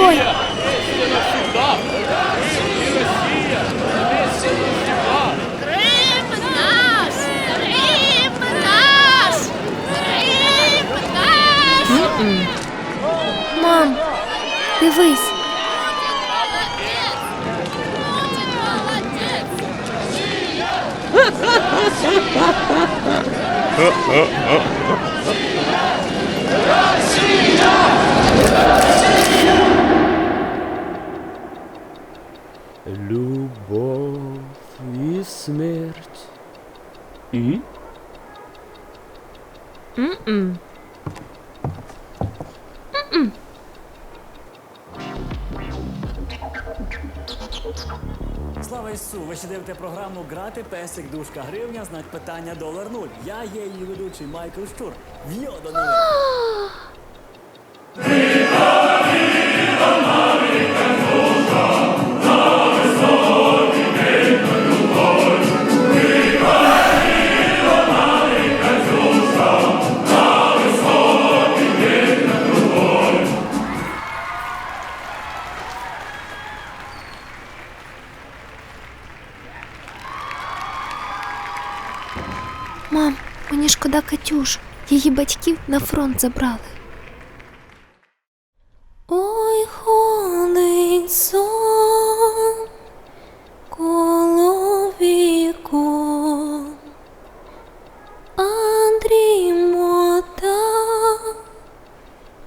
Стой! М-м. Мам, дивись. Молодець! Молодець! Любов і смерть. І? М-м. Слава Ісу! Ви ще дивите програму Грати песик дужка гривня, знак питання долар нуль. Я є її ведучий Майкл Щур. В'йо до новин! Мам, мені шкода Катюш. Її батьків на фронт забрали. Ой, ходить сон коло вікон. Андрій мота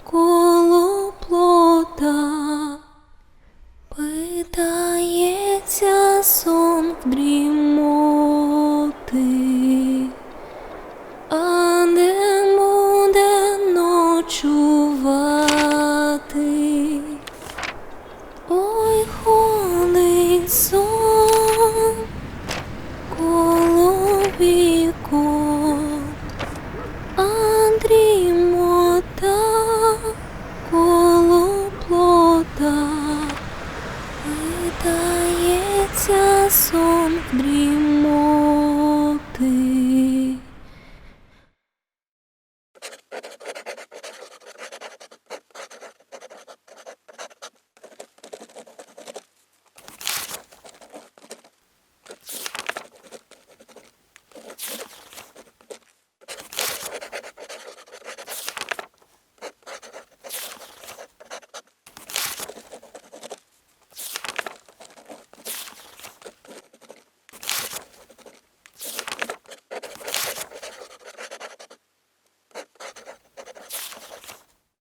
коло плота. Питається сон в дрімоти, ходить сон коло Андрій мота коло плота. Питається сон в